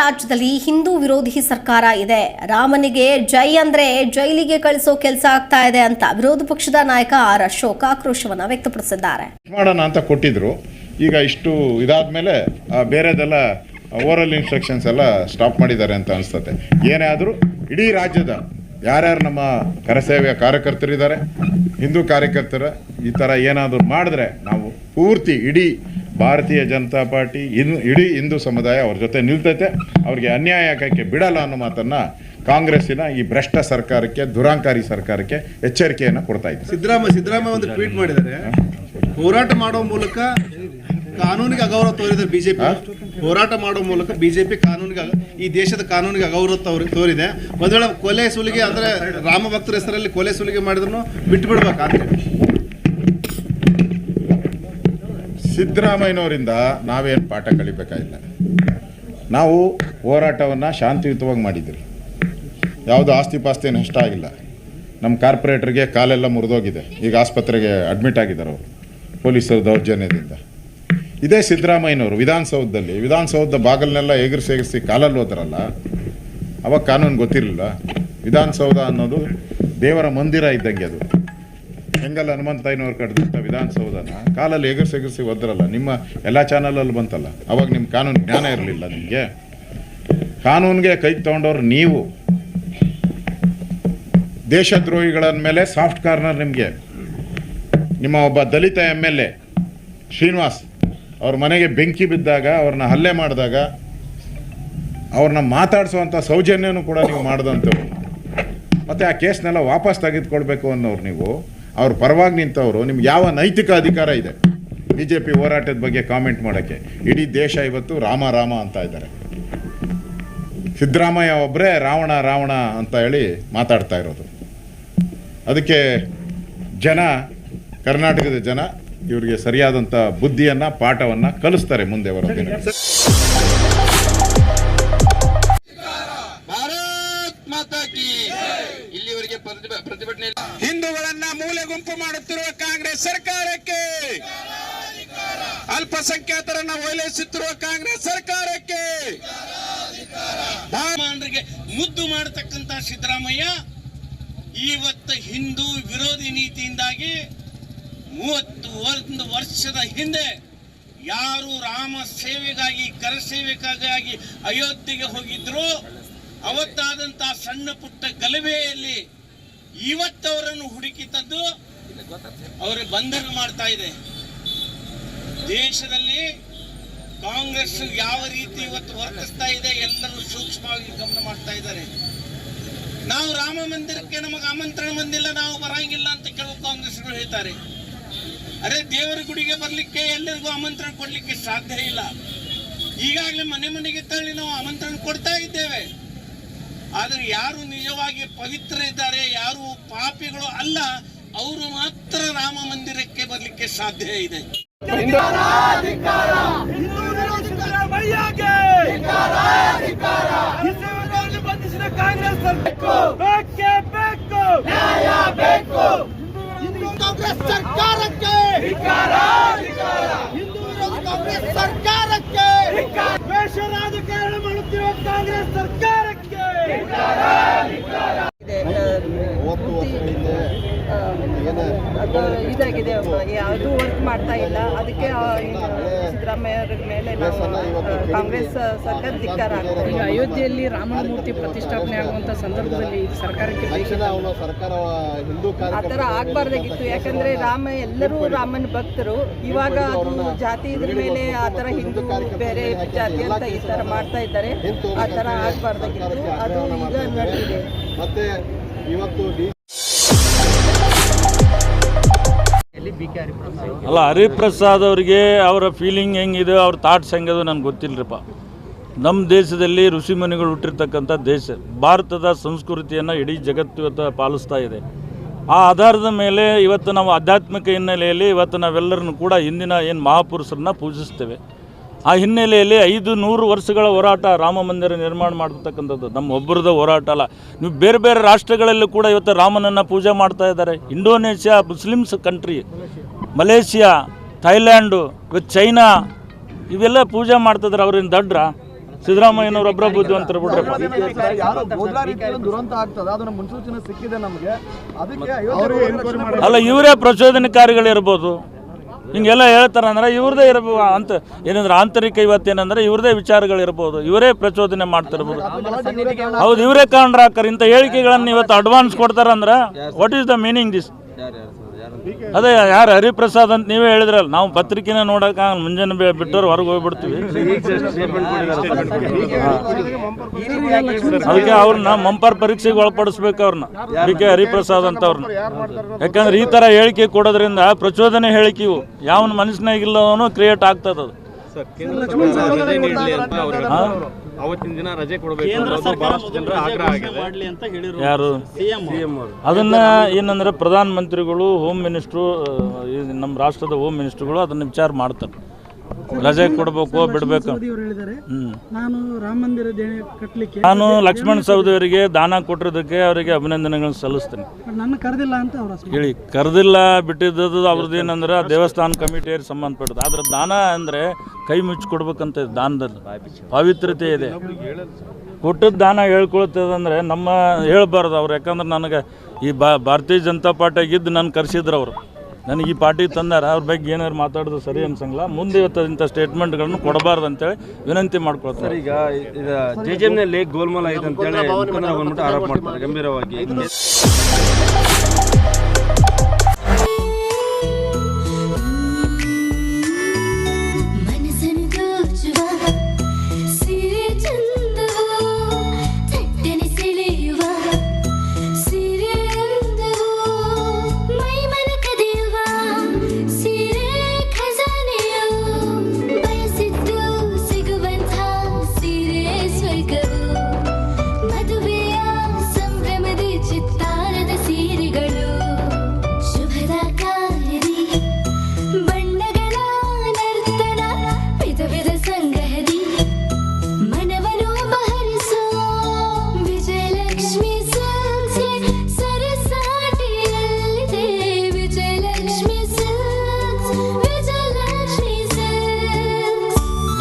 ರಾಜ್ಯದಲ್ಲಿ ಹಿಂದೂ ವಿರೋಧಿ ಸರ್ಕಾರ ಇದೆ. ರಾಮನಿಗೆ ಜೈ ಅಂದ್ರೆ ಜೈಲಿಗೆ ಕಳಿಸೋ ಕೆಲಸ ಆಗ್ತಾ ಇದೆ ಅಂತ ವಿರೋಧ ಪಕ್ಷದ ನಾಯಕ ಆರ್ ಅಶೋಕ್ ಆಕ್ರೋಶವನ್ನ ವ್ಯಕ್ತಪಡಿಸಿದ್ದಾರೆ. ಮಾಡೋಣ ಅಂತ ಕೊಟ್ಟಿದ್ರು. ಈಗ ಇಷ್ಟು ಇದಾದ್ಮೇಲೆ ಮೇಲೆ ಬೇರೆದೆಲ್ಲ ಓರಲ್ ಇನ್ಸ್ಟ್ರಕ್ಷನ್ಸ್ ಎಲ್ಲ ಸ್ಟಾಪ್ ಮಾಡಿದ್ದಾರೆ ಅಂತ ಅನಿಸ್ತದೆ ಏನೇ ಆದರೂ ಇಡೀ ರಾಜ್ಯದ ಯಾರ್ಯಾರು ನಮ್ಮ ಕರಸೇವೆಯ ಕಾರ್ಯಕರ್ತರಿದ್ದಾರೆ, ಹಿಂದೂ ಕಾರ್ಯಕರ್ತರ ಈ ಥರ ಏನಾದರೂ ಮಾಡಿದ್ರೆ ನಾವು ಪೂರ್ತಿ ಇಡೀ ಭಾರತೀಯ ಜನತಾ ಪಾರ್ಟಿ ಇನ್ ಇಡೀ ಹಿಂದೂ ಸಮುದಾಯ ಅವ್ರ ಜೊತೆ ನಿಲ್ತೈತೆ. ಅವ್ರಿಗೆ ಅನ್ಯಾಯ ಆಗೋಕ್ಕೆ ಬಿಡಲ್ಲ ಅನ್ನೋ ಮಾತನ್ನು ಕಾಂಗ್ರೆಸ್ಸಿನ ಈ ಭ್ರಷ್ಟ ಸರ್ಕಾರಕ್ಕೆ ದುರಾಂಕಾರಿ ಸರ್ಕಾರಕ್ಕೆ ಎಚ್ಚರಿಕೆಯನ್ನು ಕೊಡ್ತಾ ಇದ್ದೀವಿ ಸಿದ್ದರಾಮಯ್ಯ ಸಿದ್ದರಾಮಯ್ಯ ಒಂದು ಟ್ವೀಟ್ ಮಾಡಿದರೆ ಹೋರಾಟ ಮಾಡೋ ಮೂಲಕ ಕಾನೂನಿಗೆ ಅಗೌರವ ತೋರಿದ್ದಾರೆ ಬಿಜೆಪಿ. ಹೋರಾಟ ಮಾಡೋ ಮೂಲಕ ಬಿಜೆಪಿ ಕಾನೂನಿಗೆ ಈ ದೇಶದ ಕಾನೂನಿಗೆ ಅಗೌರವ ತೋರಿ ತೋರಿದೆ. ಮೊದಲ ವೇಳೆ ಕೊಲೆ ಸುಲಿಗೆ ಅಂದರೆ ರಾಮ ಭಕ್ತರ ಹೆಸರಲ್ಲಿ ಕೊಲೆ ಸುಲಿಗೆ ಮಾಡಿದ್ರು ಬಿಟ್ಟು ಬಿಡ್ಬೇಕಂತ ಸಿದ್ದರಾಮಯ್ಯನವರಿಂದ ನಾವೇನು ಪಾಠ ಕಲಿಬೇಕಾಗಿಲ್ಲ. ನಾವು ಹೋರಾಟವನ್ನು ಶಾಂತಿಯುತವಾಗಿ ಮಾಡಿದ್ದೀರಿ ಯಾವುದು ಆಸ್ತಿ ಪಾಸ್ತಿ ನಷ್ಟ ಆಗಿಲ್ಲ. ನಮ್ಮ ಕಾರ್ಪೊರೇಟ್ರಿಗೆ ಕಾಲೆಲ್ಲ ಮುರಿದೋಗಿದೆ. ಈಗ ಆಸ್ಪತ್ರೆಗೆ ಅಡ್ಮಿಟ್ ಆಗಿದ್ದಾರೆ ಅವರು, ಪೊಲೀಸರ ದೌರ್ಜನ್ಯದಿಂದ. ಇದೇ ಸಿದ್ದರಾಮಯ್ಯನವರು ವಿಧಾನಸೌಧದಲ್ಲಿ, ವಿಧಾನಸೌಧದ ಬಾಗಿಲನ್ನೆಲ್ಲ ಎಗರಿಸಿ ಎಗರಿಸಿ ಕಾಲಲ್ಲಿ ಹೋದ್ರಲ್ಲ, ಅವಾಗ ಕಾನೂನು ಗೊತ್ತಿರಲಿಲ್ಲ. ವಿಧಾನಸೌಧ ಅನ್ನೋದು ದೇವರ ಮಂದಿರ ಇದ್ದಂಗೆ ಅದು. ಹೆಂಗಲ್ಲ ಹನುಮಂತಯ್ಯನವ್ರು ಕಟ್ಟಿದಂಥ ವಿಧಾನಸೌಧನ? ಕಾಲಲ್ಲಿ ಎಗರ್ಸಿ ಎಗರ್ಸಿ ಒದ್ರಲ್ಲ ನಿಮ್ಮ ಎಲ್ಲ ಚಾನಲಲ್ಲಿ ಬಂತಲ್ಲ? ಅವಾಗ ನಿಮ್ಮ ಕಾನೂನು ಜ್ಞಾನ ಇರಲಿಲ್ಲ ನಿಮಗೆ? ಕಾನೂನಿಗೆ ಕೈ ತೊಗೊಂಡವ್ರು ನೀವು. ದೇಶದ್ರೋಹಿಗಳ ಮೇಲೆ ಸಾಫ್ಟ್ ಕಾರ್ನರ್ ನಿಮಗೆ. ನಿಮ್ಮ ಒಬ್ಬ ದಲಿತ ಎಂ ಎಲ್ ಎ, ಶ್ರೀನಿವಾಸ್, ಅವ್ರ ಮನೆಗೆ ಬೆಂಕಿ ಬಿದ್ದಾಗ, ಅವ್ರನ್ನ ಹಲ್ಲೆ ಮಾಡಿದಾಗ, ಅವ್ರನ್ನ ಮಾತಾಡಿಸುವಂಥ ಸೌಜನ್ಯನೂ ಕೂಡ ನೀವು ಮಾಡಿದಂಥವ್ರು. ಮತ್ತು ಆ ಕೇಸ್ನೆಲ್ಲ ವಾಪಸ್ ತೆಗೆದುಕೊಳ್ಬೇಕು ಅನ್ನೋರು ನೀವು. ಅವ್ರ ಪರವಾಗಿ ನಿಂತವರು, ನಿಮ್ಗೆ ಯಾವ ನೈತಿಕ ಅಧಿಕಾರ ಇದೆ? ಬಿ ಜೆ ಪಿ ಹೋರಾಟದ ಬಗ್ಗೆ ಕಾಮೆಂಟ್ ಮಾಡೋಕ್ಕೆ. ಇಡೀ ದೇಶ ಇವತ್ತು ರಾಮ ರಾಮ ಅಂತ ಇದ್ದಾರೆ. ಸಿದ್ದರಾಮಯ್ಯ ಒಬ್ಬರೇ ರಾವಣ ರಾವಣ ಅಂತ ಹೇಳಿ ಮಾತಾಡ್ತಾ ಇರೋದು. ಅದಕ್ಕೆ ಜನ, ಕರ್ನಾಟಕದ ಜನ ಇವರಿಗೆ ಸರಿಯಾದಂಥ ಬುದ್ಧಿಯನ್ನು, ಪಾಠವನ್ನು ಕಲಿಸ್ತಾರೆ ಮುಂದೆ ಬರೋ ಗುಂಪು ಮಾಡುತ್ತಿರುವ ಕಾಂಗ್ರೆಸ್ ಸರ್ಕಾರಕ್ಕೆ ಅಲ್ಪಸಂಖ್ಯಾತರನ್ನ ಓಲೈಸುತ್ತಿರುವ ಕಾಂಗ್ರೆಸ್ ಸರ್ಕಾರಕ್ಕೆ ಮುದ್ದು ಮಾಡತಕ್ಕಂತ ಸಿದ್ದರಾಮಯ್ಯ ಇವತ್ತು ಹಿಂದೂ ವಿರೋಧಿ ನೀತಿಯಿಂದಾಗಿ ಮೂವತ್ತು ಒಂದು ವರ್ಷದ ಹಿಂದೆ ಯಾರು ರಾಮ ಸೇವೆಗಾಗಿ ಕರಸೇವೆಗಾಗಿ ಅಯೋಧ್ಯೆಗೆ ಹೋಗಿದ್ರು ಅವತ್ತಾದಂತಹ ಸಣ್ಣ ಪುಟ್ಟ ಗಲಭೆಯಲ್ಲಿ ಇವತ್ತವರನ್ನು ಹುಡುಕಿ ತಂದು ಅವರ ಬಂಧನ ಮಾಡ್ತಾ ಇದೆ. ದೇಶದಲ್ಲಿ ಕಾಂಗ್ರೆಸ್ ಯಾವ ರೀತಿ ಇವತ್ತು ವರ್ತಿಸ್ತಾ ಇದೆ ಎಲ್ಲರೂ ಸೂಕ್ಷ್ಮವಾಗಿ ಗಮನ ಮಾಡ್ತಾ ಇದ್ದಾರೆ. ನಾವು ರಾಮ ಮಂದಿರಕ್ಕೆ ನಮಗೆ ಆಮಂತ್ರಣ ಬಂದಿಲ್ಲ, ನಾವು ಬರಂಗಿಲ್ಲ ಅಂತ ಕೆಲವು ಕಾಂಗ್ರೆಸ್ಗಳು ಹೇಳ್ತಾರೆ. ಅರೆ ದೇವರ ಗುಡಿಗೆ ಬರಲಿಕ್ಕೆ ಎಲ್ಲರಿಗೂ ಆಮಂತ್ರಣ ಕೊಡಲಿಕ್ಕೆ ಸಾಧ್ಯ ಇಲ್ಲ. ಈಗಾಗಲೇ ಮನೆ ಮನೆಗೆ ತಳ್ಳಿ ನಾವು ಆಮಂತ್ರಣ ಕೊಡ್ತಾ ಇದ್ದೇವೆ. ಆದರೆ ಯಾರು ನಿಜವಾಗಿ ಪವಿತ್ರ ಇದ್ದಾರೆ, ಯಾರು ಪಾಪಿಗಳು ಅಲ್ಲ ಅವರು ಮಾತ್ರ ರಾಮ ಮಂದಿರಕ್ಕೆ ಬರಲಿಕ್ಕೆ ಸಾಧ್ಯ ಇದೆ. ಬಂಧಿಸಿದ ಕಾಂಗ್ರೆಸ್ ಕಾಂಗ್ರೆಸ್ ಸರ್ಕಾರಕ್ಕೆ ಹಿಂದೂ ವಿರೋಧಿ ಕಾಂಗ್ರೆಸ್ ಸರ್ಕಾರಕ್ಕೆ ದ್ವೇಷ ರಾಜಕಾರಣ ಮಾಡುತ್ತಿರುವ ಕಾಂಗ್ರೆಸ್ ಸರ್ಕಾರಕ್ಕೆ ಅದು ಇದಾಗಿದೆ ಯಾವುದು ವರ್ಕ್ ಮಾಡ್ತಾ ಇಲ್ಲ. ಅದಕ್ಕೆ ಆ, ಇದು ಸಿದ್ದರಾಮಯ್ಯ ಅವ್ರ ಮೇಲೆ ನಾವು ಕಾಂಗ್ರೆಸ್ ಸರ್ಕಾರ ಧಿಕ್ಕಾರ ಈಗ ಅಯೋಧ್ಯೆಯಲ್ಲಿ ರಾಮನ ಮೂರ್ತಿ ಪ್ರತಿಷ್ಠಾಪನೆ ಆಗುವಂತ ಸಂದರ್ಭದಲ್ಲಿ ಸರ್ಕಾರಕ್ಕೆ ಆ ತರ ಆಗಬಾರ್ದಾಗಿತ್ತು. ಯಾಕಂದ್ರೆ ರಾಮ ಎಲ್ಲರೂ ರಾಮನ ಭಕ್ತರು. ಇವಾಗ ಅದು ಜಾತಿ ಇದ್ರ ಮೇಲೆ ಆ ತರ ಹಿಂದೂ ಬೇರೆ ಜಾತಿ ಅಂತ ಈ ತರ ಮಾಡ್ತಾ ಇದ್ದಾರೆ. ಆ ತರ ಆಗಬಾರ್ದಾಗಿತ್ತು. ಅದು ಈಗ ನಡೆದಿದೆ ಮತ್ತೆ ಇವತ್ತು ಅಲ್ಲ, ಹರಿಪ್ರಸಾದ್ ಅವರಿಗೆ ಅವರ ಫೀಲಿಂಗ್ ಹೆಂಗಿದೆ, ಅವ್ರ ಥಾಟ್ಸ್ ಹೆಂಗದು ನನಗೆ ಗೊತ್ತಿಲ್ಲರಿಪ್ಪ ನಮ್ಮ ದೇಶದಲ್ಲಿ ಋಷಿಮುನಿಗಳು ಹುಟ್ಟಿರ್ತಕ್ಕಂಥ ದೇಶ, ಭಾರತದ ಸಂಸ್ಕೃತಿಯನ್ನು ಇಡೀ ಜಗತ್ತು ಇವತ್ತು ಪಾಲಿಸ್ತಾ ಇದೆ. ಆ ಆಧಾರದ ಮೇಲೆ ಇವತ್ತು ನಾವು ಆಧ್ಯಾತ್ಮಿಕ ಹಿನ್ನೆಲೆಯಲ್ಲಿ ಇವತ್ತು ನಾವೆಲ್ಲರನ್ನು ಕೂಡ ಹಿಂದಿನ ಏನು ಮಹಾಪುರುಷರನ್ನ ಪೂಜಿಸ್ತೇವೆ. ಆ ಹಿನ್ನೆಲೆಯಲ್ಲಿ ಐದು ನೂರು ವರ್ಷಗಳ ಹೋರಾಟ ರಾಮ ಮಂದಿರ ನಿರ್ಮಾಣ ಮಾಡತಕ್ಕಂಥದ್ದು. ನಮ್ಮ ಒಬ್ಬರದ ಹೋರಾಟ ಅಲ್ಲ. ನೀವು ಬೇರೆ ಬೇರೆ ರಾಷ್ಟ್ರಗಳಲ್ಲೂ ಕೂಡ ಇವತ್ತು ರಾಮನನ್ನು ಪೂಜೆ ಮಾಡ್ತಾ ಇದ್ದಾರೆ. Indonesia Muslims country Malaysia Thailand ಇವತ್ತು ಚೈನಾ ಇವೆಲ್ಲ ಪೂಜೆ ಮಾಡ್ತಿದ್ರೆ ಅವ್ರಿಂದ ದಡ್ರ? ಸಿದ್ದರಾಮಯ್ಯನವ್ರು ಒಬ್ಬರ ಬುದ್ಧಿ ಬಿಡ್ರಪ್ಪ ಯಾರೋ ಗೋದ್ರಾ ದುರಂತ ಆಗ್ತದೆ. ಅದನ್ನ ಮುನ್ಸೂಚನೆ ಸಿಕ್ಕಿದೆ ನಮಗೆ. ಅದಕ್ಕೆ ಅಯೋಧ್ಯೆ ಅಲ್ಲ ಇವರೇ ಪ್ರಚೋದನಕಾರಿಗಳಿರ್ಬೋದು. ಹಿಂಗೆಲ್ಲ ಹೇಳ್ತಾರೆ ಅಂದರೆ ಇವ್ರದೇ ಇರ್ಬೋದು ಅಂತ ಏನಂದ್ರೆ ಆಂತರಿಕ ಇವತ್ತು ಏನಂದ್ರೆ ಇವ್ರದೇ ವಿಚಾರಗಳಿರ್ಬೋದು. ಇವರೇ ಪ್ರಚೋದನೆ ಮಾಡ್ತಿರ್ಬೋದು. ಹೌದು, ಇವರೇ ಕಾರಣರಾಕರ್ ಇಂಥ ಹೇಳಿಕೆಗಳನ್ನು ಇವತ್ತು advance ಕೊಡ್ತಾರಂದ್ರೆ what is the meaning this ಅದೇ ಯಾರು ಹರಿಪ್ರಸಾದ್ ಅಂತ ನೀವೇ ಹೇಳಿದ್ರಲ್ಲ ನಾವು ಪತ್ರಿಕೆನ ನೋಡಕ ಮುಂಜಾನೆ ಬಿಟ್ಟವ್ರು ಹೊರಗೆ ಹೋಗ್ಬಿಡ್ತೀವಿ. ಅದಕ್ಕೆ ಅವ್ರನ್ನ ಮಂಪರ್ ಪರೀಕ್ಷೆಗೆ ಒಳಪಡಿಸ್ಬೇಕು ಅವ್ರನ್ನ ಬಿ ಕೆ ಹರಿಪ್ರಸಾದ್ ಅಂತ ಅವ್ರನ್ನ. ಯಾಕಂದ್ರೆ ಈ ತರ ಹೇಳಿಕೆ ಕೊಡೋದ್ರಿಂದ ಪ್ರಚೋದನೆ ಹೇಳಿಕೆ ಇವು ಯಾವನ ಮನಸ್ಸಿನಾಗಿಲ್ಲವನು ಕ್ರಿಯೇಟ್ ಆಗ್ತದ ಅದು? ಅವತ್ತಿನ ದಿನ ರಜೆ ಕೊಡಬೇಕು ಬಹಳಷ್ಟು ಜನರ ಆಗ್ರಹ ಆಗಿದೆ. ಯಾರು? ಅದನ್ನ ಏನಂದ್ರೆ ಪ್ರಧಾನ ಮಂತ್ರಿಗಳು ಹೋಮ್ ಮಿನಿಸ್ಟ್ರು ನಮ್ಮ ರಾಷ್ಟ್ರದ ಹೋಮ್ ಮಿನಿಸ್ಟ್ರುಗಳು ಅದನ್ನ ವಿಚಾರ ಮಾಡ್ತಾರೆ. ರಜೆ ಕೊಡ್ಬೇಕು ಬಿಡ್ಬೇಕು. ನಾನು ರಾಮ ಮಂದಿರ ಕಟ್ಟಲಿಕ್ಕೆ ನಾನು ಲಕ್ಷ್ಮಣ್ ಸವದಿ ಅವರಿಗೆ ದಾನ ಕೊಟ್ಟಿರೋದಕ್ಕೆ ಅವರಿಗೆ ಅಭಿನಂದನೆಗಳನ್ನು ಸಲ್ಲಿಸ್ತೇನೆ. ನನ್ನ ಕರೆದಿಲ್ಲ ಅಂತ ಅವ್ರ ಹೇಳಿ ಕರೆದಿಲ್ಲ ಬಿಟ್ಟಿದ್ದು ಅವ್ರದ್ದು ಏನಂದ್ರೆ ದೇವಸ್ಥಾನ ಕಮಿಟಿಯವ್ರಿಗೆ ಸಂಬಂಧಪಟ್ಟದ್ದು. ಆದ್ರೆ ದಾನ ಅಂದರೆ ಕೈ ಮುಚ್ಚಿ ಕೊಡ್ಬೇಕಂತ ಇದೆ ದಾನದಲ್ಲಿ ಪವಿತ್ರತೆ ಇದೆ. ಕೊಟ್ಟದ್ದು ದಾನ ಹೇಳ್ಕೊಳ್ತದಂದ್ರೆ ನಮ್ಮ ಹೇಳ್ಬಾರ್ದು ಅವ್ರು. ಯಾಕಂದ್ರೆ ನನಗೆ ಈ ಬಾ, ಭಾರತೀಯ ಜನತಾ ಪಾರ್ಟಿಯಾಗಿದ್ದು ನಾನು ಕರೆಸಿದ್ರು ಅವರು. ನನಗೆ ಈ ಪಾರ್ಟಿಗೆ ತಂದಾರ, ಅವ್ರ ಬಗ್ಗೆ ಏನಾದ್ರು ಮಾತಾಡೋದು ಸರಿ ಅನ್ಸಂಗಿಲ್ಲ. ಮುಂದೆ ಇವತ್ತು ಇಂಥ ಸ್ಟೇಟ್ಮೆಂಟ್ಗಳನ್ನು ಕೊಡಬಾರ್ದು ಅಂತೇಳಿ ವಿನಂತಿ ಮಾಡ್ಕೊಳ್ತಾರೆ ಈಗ ಜೆ ಜೆ ನಲ್ಲಿ ಗೋಲ್ಮಾಲ್ ಆಯ್ತು ಅಂತೇಳಿ ಆರೋಪ ಮಾಡ್ತಾರೆ ಗಂಭೀರವಾಗಿ.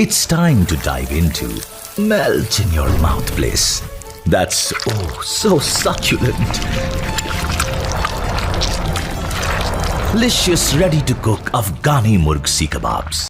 It's time to dive into Melt in Your Mouth Bliss. That's oh so succulent. Delicious ready to cook Afghani Murg Sea Kebabs.